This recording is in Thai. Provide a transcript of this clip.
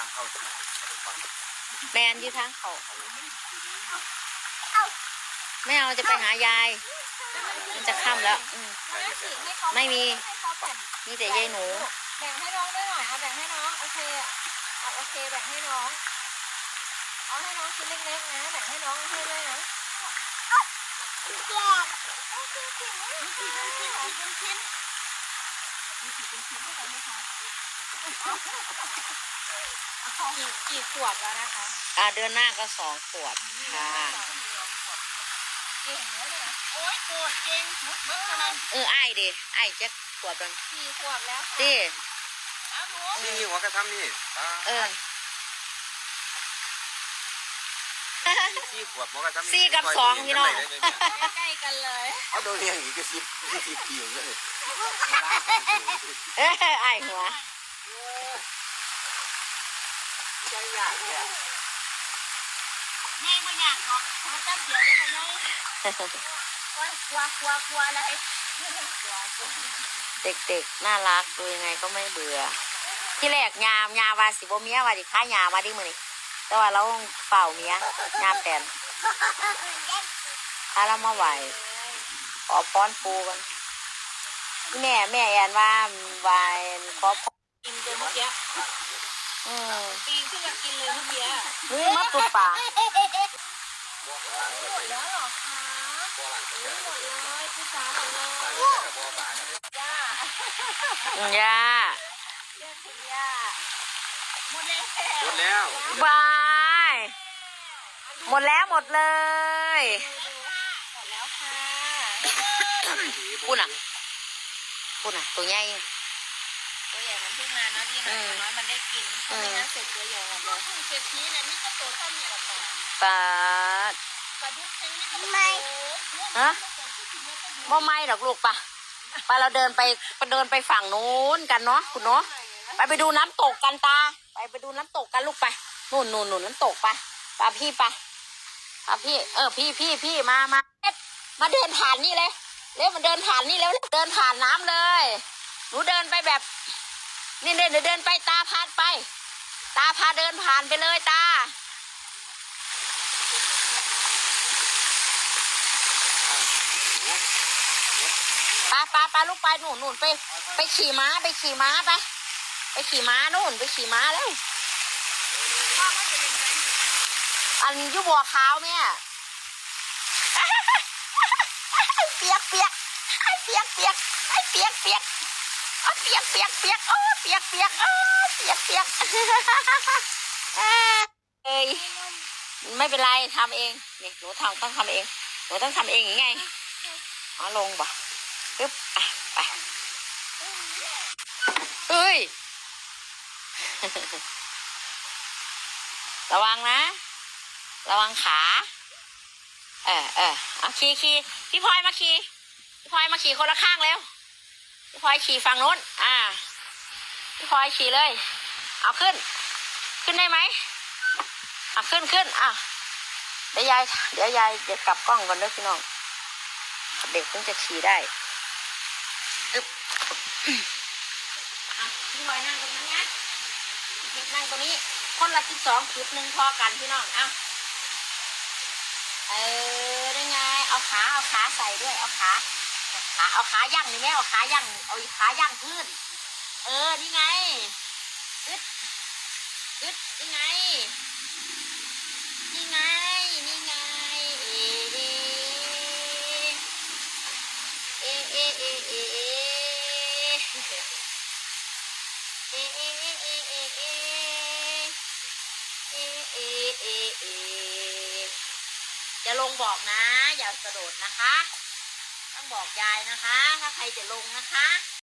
างเข้าสู่แมนยืดทางเขาไม่เอาจะไปหายาย มันจะค่ำแล้วไม่มีมีแต่ยายหนู แบ่งให้น้องด้วยหน่อยค่ะแบ่งให้น้องโอเคอะโอเคแบ่งให้น้อง เอาให้น้องชิ้นเล็กๆนะแบ่งให้น้องให้ด้วยนะแกะเอาชิ้นๆนะชิ้นๆชิ้นๆ มีสีเป็นชิ้นเท่กันไหมคะกี่กี่ขวดแล้วนะคะอ่าเดือนหน้าก็สองขวดค่ะ เก่งเยอะเลยโอ๊ยปวดเก่งชุดเบิกเท่านั้นเออไอ้ดิไอ้าจะขวบแล้สี่ขวดแล้วค่ะดิีว่หัวกระทำนี่ตาเออ สี่ขวบมันกันซี่กับสองพี่น้อง ใกล้กันเลย เขาโดนเรียอย่างนี้ก็สิบสิบปีอยู่เลยไอ้หัว จังหวะเนี่ยง่ายไม่ยากหรอกเพราะจับเดียวได้ก็ง่ายโอ๊ยกลัวกลัวกลัวอะไรเด็กๆ น่ารักดูยังไงก็ไม่เบื่อ ที่แรกยามยาวาสิบเมียวาดิค้ายาวาดิมือนี่ แต่ว่าเราเป่าเมียงามแตนถ้าเรามาไหวขอพรปูกันแม่แม่แอนว่าไาวขอพรกินตัวเมื่อกี้อืมปีนขึ้นมากินเลยเมื่อกี้นี่มัดตุ่ป่าหมดแล้วหรอคะหมดเลยพี่สาวหมดเลยย่าย่าเรียกคุณย่าหมดแล้วหมดแล้วบ้า หมดแล้วหมดเลยหมดแล้วค่ะพูดน่ะพูดน่ะ ตัวใหญ่ตัวใหญ่มันเพิ่งมาเนาะดีหน่อยน้อยมันได้กินไม่งั้นเสร็จตัวใหญ่หมดเลยเก็บนี้นะนี่ก็ตัวเท่านี้แหลปลาปลาดุกไม่ฮะว่าไม่หรอกลูกปะไปเราเดินไปไปเดินไปฝั่งนู้นกันเนาะคุณเนาะไปไปดูน้ำตกกันตา ไปไปดูน้ำตกกันลูกไปนู่นนู่นนู่นน้ำตกไปปลาพี่ไป อะพี่ เออ พี่พี่พี่มามามาเดินผ่านนี่เลยแล้วมันเดินผ่านนี่แล้วเดินผ่านน้ำเลย หนูเดินไปแบบ นี่เดินเดินไปตาพาไป ตาพาเดินผ่านไปเลยตาปลาปลาปลาลูกไปหนุนหนุนไป ไปขี่ม้าไปขี่ม้าไป ไปขี่ม้านู่น ไปขี่ม้าแล้ว อันยุบัวขาวแม่เปียกเปียกเปียกเปียกเปียกเปียกเปียกเปียกเปียกเปียกเปียกเปียกเปียกเอ้ยไม่เป็นไรทำเองนี่หนูทำต้องทำเองหนูต้องทำเองยังไงอ๋อลงบ่ปึ๊บไปเฮ้ยระวังนะ ระวังขา เออเออเอาขี่ขี่พี่พลอยมาขี่พี่พลอยมาขี่คนละข้างแล้วพี่พลอยขี่ฝั่งนู้น อ่า พี่พลอยขี่เลย เอาขึ้น ขึ้นได้ไหมเอาขึ้นขึ้นอะเดี๋ยวยาย เดี๋ยวยายเดี๋ยวกลับกล้องก่อนเด้อพี่น้อง เด็กเพิ่งจะขี่ได้อึ๊บพี่พลอยนั่งตรงนั้นนะนั่งตรงนี้ คนละสิบสองจุดหนึ่งพอกันพี่น้อง เอา เออได้ไง เอาขา เอาขาใส่ด้วย เอาขา ขา เอาขาย่างนี่แม่เอาขาย่าง เอาขาย่างพื้น เออ นี่ไงอึดอึดนี่ไง นี่ไง นี่ไง เอเอเอเอเอเอเอเอเอเอเอเอเอ จะลงบอกนะ อย่ากระโดดนะคะ ต้องบอกยายนะคะ ถ้าใครจะลงนะคะ